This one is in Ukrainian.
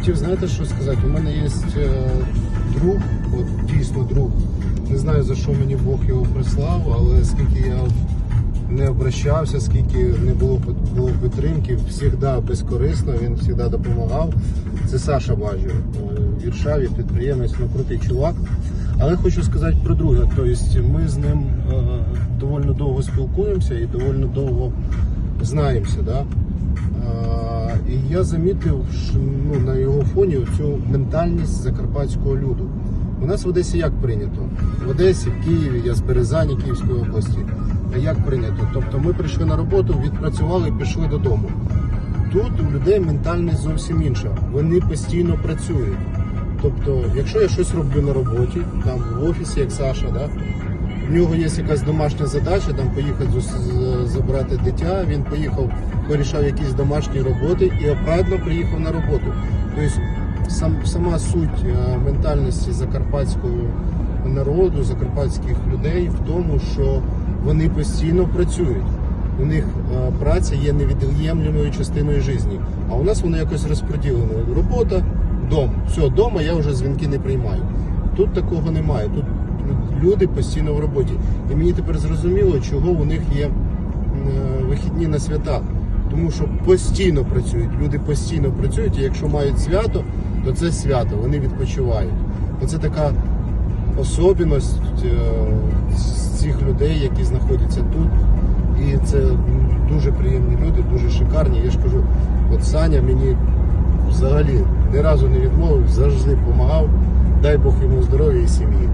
Хотів знаєте, що сказати? У мене є е, друг, от дійсно друг. Не знаю за що мені Бог його прислав, але скільки я не обращався, скільки не було було підтримки, завжди безкорисно, він завжди допомагав. Це Саша Бажів, е, Віршаві, підприємець, ну крутий чувак. Але хочу сказати про друге. Тобто ми з ним е, доволі довго спілкуємося і доволі довго знаємося. Да? Я замітив що, ну, на його фоні цю ментальність закарпатського люду. У нас в Одесі як прийнято? В Одесі, в Києві, я з Березані Київської області. А як прийнято? Тобто ми прийшли на роботу, відпрацювали і пішли додому. Тут у людей ментальність зовсім інша. Вони постійно працюють. Тобто, якщо я щось роблю на роботі, там в офісі, як Саша, да, в нього є якась домашня задача, там поїхати забрати дитя. Він поїхав, порішав якісь домашні роботи і обратно приїхав на роботу. Тобто сам, сама суть е, ментальності закарпатського народу, закарпатських людей в тому, що вони постійно працюють. У них е, праця є невід'ємлемою частиною життя. А у нас воно якось розподілено. Робота, дом. Все, вдома я вже дзвінки не приймаю. Тут такого немає. Тут люди постійно в роботі. І мені тепер зрозуміло, чого у них є е, вихідні на свята. Тому що постійно працюють, люди постійно працюють, і якщо мають свято, то це свято, вони відпочивають. Оце така особливість е, цих людей, які знаходяться тут. І це дуже приємні люди, дуже шикарні. Я ж кажу, от Саня мені взагалі ні разу не відмовив, завжди допомагав. Дай Бог йому здоров'я і сім'ї.